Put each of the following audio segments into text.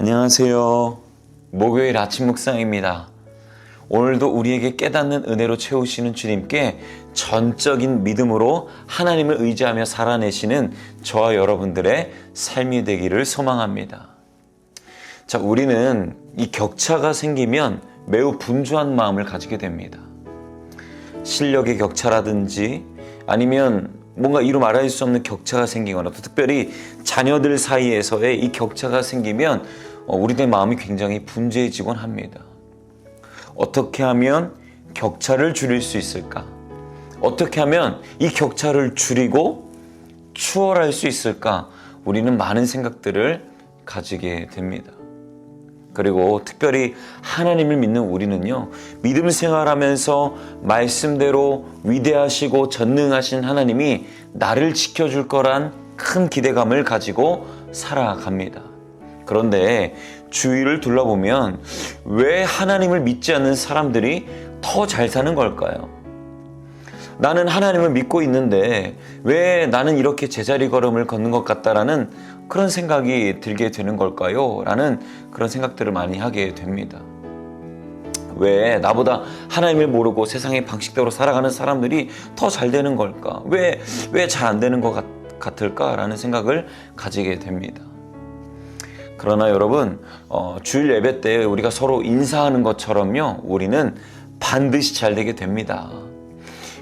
안녕하세요. 목요일 아침 묵상입니다. 오늘도 우리에게 깨닫는 은혜로 채우시는 주님께 전적인 믿음으로 하나님을 의지하며 살아내시는 저와 여러분들의 삶이 되기를 소망합니다. 자, 우리는 이 격차가 생기면 매우 분주한 마음을 가지게 됩니다. 실력의 격차라든지 아니면 뭔가 이루 말할 수 없는 격차가 생기거나 또 특별히 자녀들 사이에서의 이 격차가 생기면 어, 우리의 마음이 굉장히 분주해지곤 합니다. 어떻게 하면 격차를 줄일 수 있을까? 어떻게 하면 이 격차를 줄이고 추월할 수 있을까? 우리는 많은 생각들을 가지게 됩니다. 그리고 특별히 하나님을 믿는 우리는요, 믿음 생활하면서 말씀대로 위대하시고 전능하신 하나님이 나를 지켜줄 거란 큰 기대감을 가지고 살아갑니다. 그런데 주위를 둘러보면 왜 하나님을 믿지 않는 사람들이 더 잘 사는 걸까요? 나는 하나님을 믿고 있는데 왜 나는 이렇게 제자리 걸음을 걷는 것 같다라는 그런 생각이 들게 되는 걸까요? 라는 그런 생각들을 많이 하게 됩니다. 왜 나보다 하나님을 모르고 세상의 방식대로 살아가는 사람들이 더 잘 되는 걸까? 왜, 왜 잘 안 되는 것 같, 같을까? 라는 생각을 가지게 됩니다. 그러나 여러분, 어, 주일 예배 때 우리가 서로 인사하는 것처럼요, 우리는 반드시 잘 되게 됩니다.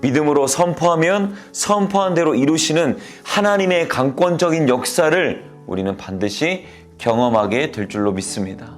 믿음으로 선포하면 선포한 대로 이루시는 하나님의 강권적인 역사를 우리는 반드시 경험하게 될 줄로 믿습니다.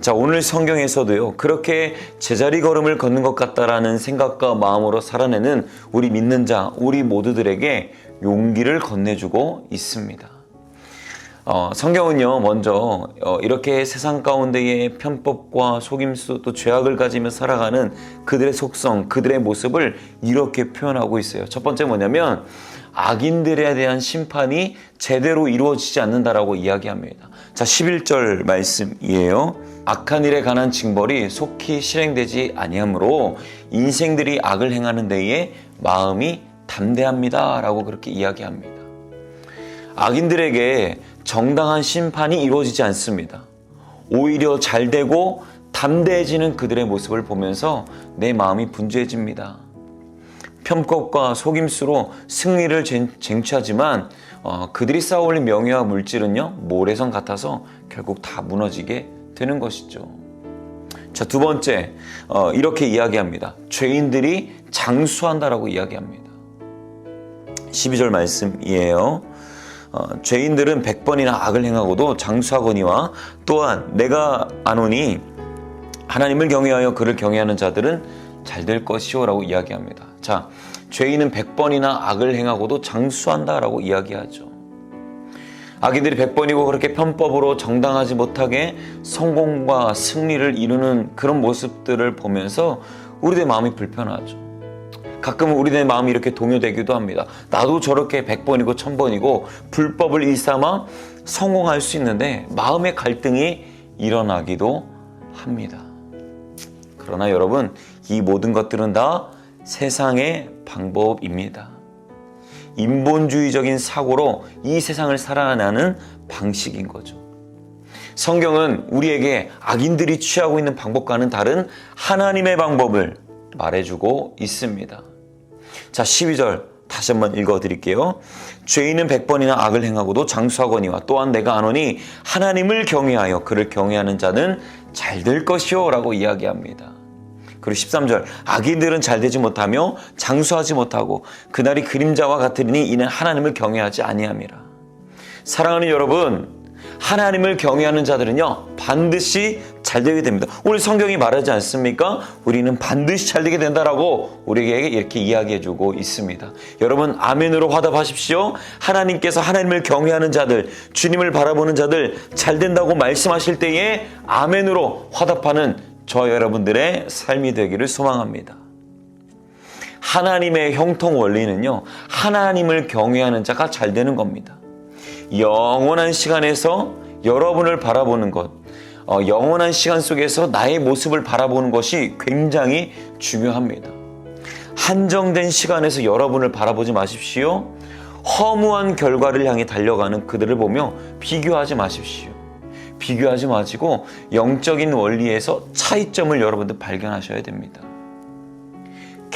자, 오늘 성경에서도요, 그렇게 제자리 걸음을 걷는 것 같다라는 생각과 마음으로 살아내는 우리 믿는 자, 우리 모두들에게 용기를 건네주고 있습니다. 어, 성경은요, 먼저 어, 이렇게 세상 가운데의 편법과 속임수 또 죄악을 가지며 살아가는 그들의 속성, 그들의 모습을 이렇게 표현하고 있어요. 첫 번째 뭐냐면 악인들에 대한 심판이 제대로 이루어지지 않는다라고 이야기합니다. 자, 11절 말씀이에요. 악한 일에 관한 징벌이 속히 실행되지 아니하므로 인생들이 악을 행하는 데에 마음이 담대합니다라고 그렇게 이야기합니다. 악인들에게 정당한 심판이 이루어지지 않습니다. 오히려 잘 되고 담대해지는 그들의 모습을 보면서 내 마음이 분주해집니다. 편법과 속임수로 승리를 쟁취하지만 어, 그들이 쌓아올린 명예와 물질은요 모래성 같아서 결국 다 무너지게 되는 것이죠. 자 두 번째 어, 이렇게 이야기합니다. 죄인들이 장수한다라고 이야기합니다. 12절 말씀이에요. 어, 죄인들은 백번이나 악을 행하고도 장수하거니와 또한 내가 아노니 하나님을 경외하여 그를 경외하는 자들은 잘 될 것이오라고 이야기합니다. 자, 죄인은 백번이나 악을 행하고도 장수한다라고 이야기하죠. 악인들이 백번이고 그렇게 편법으로 정당하지 못하게 성공과 승리를 이루는 그런 모습들을 보면서 우리의 마음이 불편하죠. 가끔은 우리의 마음이 이렇게 동요되기도 합니다. 나도 저렇게 100번이고 1000번이고 불법을 일삼아 성공할 수 있는데 마음의 갈등이 일어나기도 합니다. 그러나 여러분, 이 모든 것들은 다 세상의 방법입니다. 인본주의적인 사고로 이 세상을 살아가는 방식인 거죠. 성경은 우리에게 악인들이 취하고 있는 방법과는 다른 하나님의 방법을 말해주고 있습니다. 자, 12절 다시 한번 읽어 드릴게요. 죄인은 백번이나 악을 행하고도 장수하거니와 또한 내가 아노니 하나님을 경외하여 그를 경외하는 자는 잘 될 것이요 라고 이야기합니다. 그리고 13절 악인들은 잘 되지 못하며 장수하지 못하고 그날이 그림자와 같으니 이는 하나님을 경외하지 아니함이라. 사랑하는 여러분, 하나님을 경외하는 자들은요, 반드시 잘 되게 됩니다. 오늘 성경이 말하지 않습니까? 우리는 반드시 잘 되게 된다라고 우리에게 이렇게 이야기해 주고 있습니다. 여러분, 아멘으로 화답하십시오. 하나님께서 하나님을 경외하는 자들, 주님을 바라보는 자들 잘 된다고 말씀하실 때에 아멘으로 화답하는 저 여러분들의 삶이 되기를 소망합니다. 하나님의 형통 원리는요, 하나님을 경외하는 자가 잘 되는 겁니다. 영원한 시간에서 여러분을 바라보는 것, 어, 영원한 시간 속에서 나의 모습을 바라보는 것이 굉장히 중요합니다. 한정된 시간에서 여러분을 바라보지 마십시오. 허무한 결과를 향해 달려가는 그들을 보며 비교하지 마십시오. 비교하지 마시고 영적인 원리에서 차이점을 여러분들 발견하셔야 됩니다.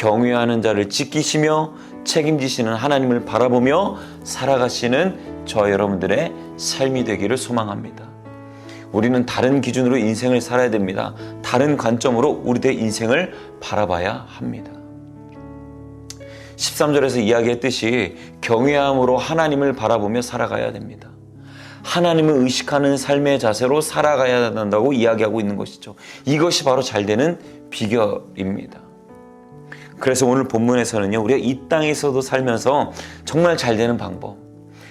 경외하는 자를 지키시며 책임지시는 하나님을 바라보며 살아가시는 저 여러분들의 삶이 되기를 소망합니다. 우리는 다른 기준으로 인생을 살아야 됩니다. 다른 관점으로 우리의 인생을 바라봐야 합니다. 13절에서 이야기했듯이 경외함으로 하나님을 바라보며 살아가야 됩니다. 하나님을 의식하는 삶의 자세로 살아가야 한다고 이야기하고 있는 것이죠. 이것이 바로 잘 되는 비결입니다. 그래서 오늘 본문에서는요, 우리가 이 땅에서도 살면서 정말 잘 되는 방법.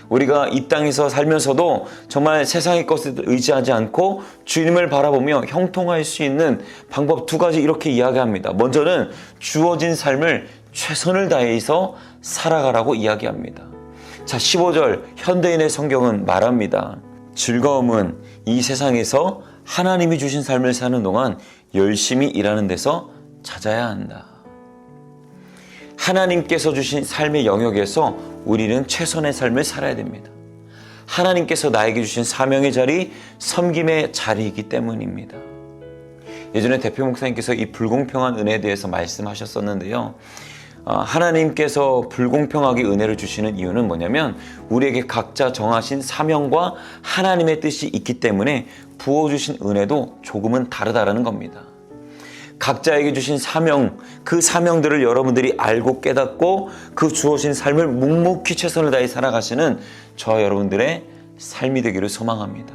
우리가 이 땅에서 살면서도 정말 세상의 것을 의지하지 않고 주님을 바라보며 형통할 수 있는 방법 두 가지 이렇게 이야기합니다. 먼저는 주어진 삶을 최선을 다해서 살아가라고 이야기합니다. 자, 15절 현대인의 성경은 말합니다. 즐거움은 이 세상에서 하나님이 주신 삶을 사는 동안 열심히 일하는 데서 찾아야 한다. 하나님께서 주신 삶의 영역에서 우리는 최선의 삶을 살아야 됩니다. 하나님께서 나에게 주신 사명의 자리, 섬김의 자리이기 때문입니다. 예전에 대표 목사님께서 이 불공평한 은혜에 대해서 말씀하셨었는데요. 어, 하나님께서 불공평하게 은혜를 주시는 이유는 뭐냐면 우리에게 각자 정하신 사명과 하나님의 뜻이 있기 때문에 부어주신 은혜도 조금은 다르다라는 겁니다. 각자에게 주신 사명, 그 사명들을 여러분들이 알고 깨닫고 그 주어진 삶을 묵묵히 최선을 다해 살아가시는 저 여러분들의 삶이 되기를 소망합니다.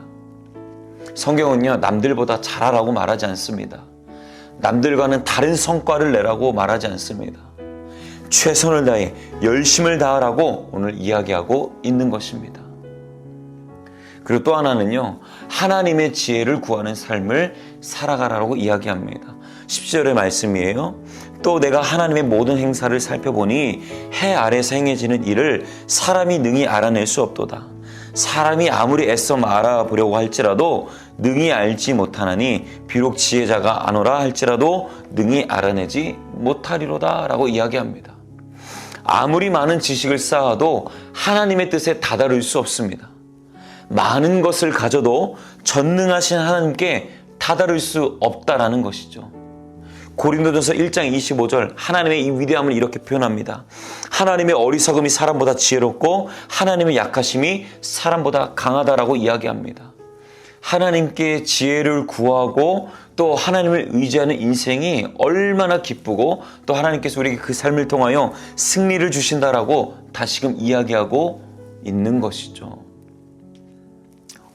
성경은요, 남들보다 잘하라고 말하지 않습니다. 남들과는 다른 성과를 내라고 말하지 않습니다. 최선을 다해 열심을 다하라고 오늘 이야기하고 있는 것입니다. 그리고 또 하나는요, 하나님의 지혜를 구하는 삶을 살아가라고 이야기합니다. 10절의 말씀이에요. 또 내가 하나님의 모든 행사를 살펴보니 해 아래서 행해지는 일을 사람이 능히 알아낼 수 없도다. 사람이 아무리 애써 알아보려고 할지라도 능히 알지 못하나니 비록 지혜자가 아노라 할지라도 능히 알아내지 못하리로다 라고 이야기합니다. 아무리 많은 지식을 쌓아도 하나님의 뜻에 다다를 수 없습니다. 많은 것을 가져도 전능하신 하나님께 다다를 수 없다라는 것이죠. 고린도전서 1장 25절 하나님의 이 위대함을 이렇게 표현합니다. 하나님의 어리석음이 사람보다 지혜롭고 하나님의 약하심이 사람보다 강하다라고 이야기합니다. 하나님께 지혜를 구하고 또 하나님을 의지하는 인생이 얼마나 기쁘고 또 하나님께서 우리에게 그 삶을 통하여 승리를 주신다라고 다시금 이야기하고 있는 것이죠.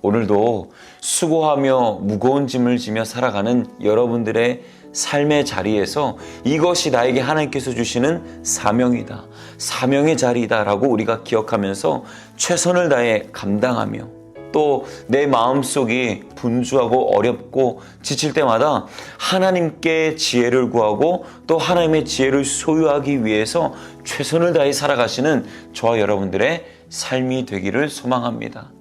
오늘도 수고하며 무거운 짐을 지며 살아가는 여러분들의 삶의 자리에서 이것이 나에게 하나님께서 주시는 사명이다. 사명의 자리다라고 우리가 기억하면서 최선을 다해 감당하며 또 내 마음속이 분주하고 어렵고 지칠 때마다 하나님께 지혜를 구하고 또 하나님의 지혜를 소유하기 위해서 최선을 다해 살아가시는 저와 여러분들의 삶이 되기를 소망합니다.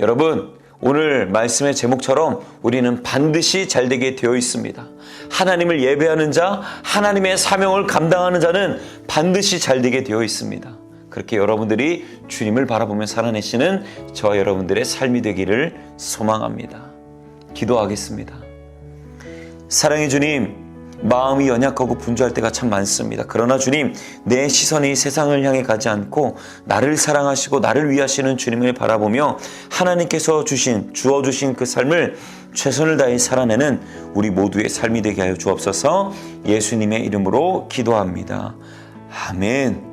여러분, 오늘 말씀의 제목처럼 우리는 반드시 잘 되게 되어 있습니다. 하나님을 예배하는 자, 하나님의 사명을 감당하는 자는 반드시 잘 되게 되어 있습니다. 그렇게 여러분들이 주님을 바라보며 살아내시는 저 여러분들의 삶이 되기를 소망합니다. 기도하겠습니다. 사랑의 주님, 마음이 연약하고 분주할 때가 참 많습니다. 그러나 주님, 내 시선이 세상을 향해 가지 않고 나를 사랑하시고 나를 위하시는 주님을 바라보며 하나님께서 주신, 주어주신 그 삶을 최선을 다해 살아내는 우리 모두의 삶이 되게 하여 주옵소서 예수님의 이름으로 기도합니다. 아멘.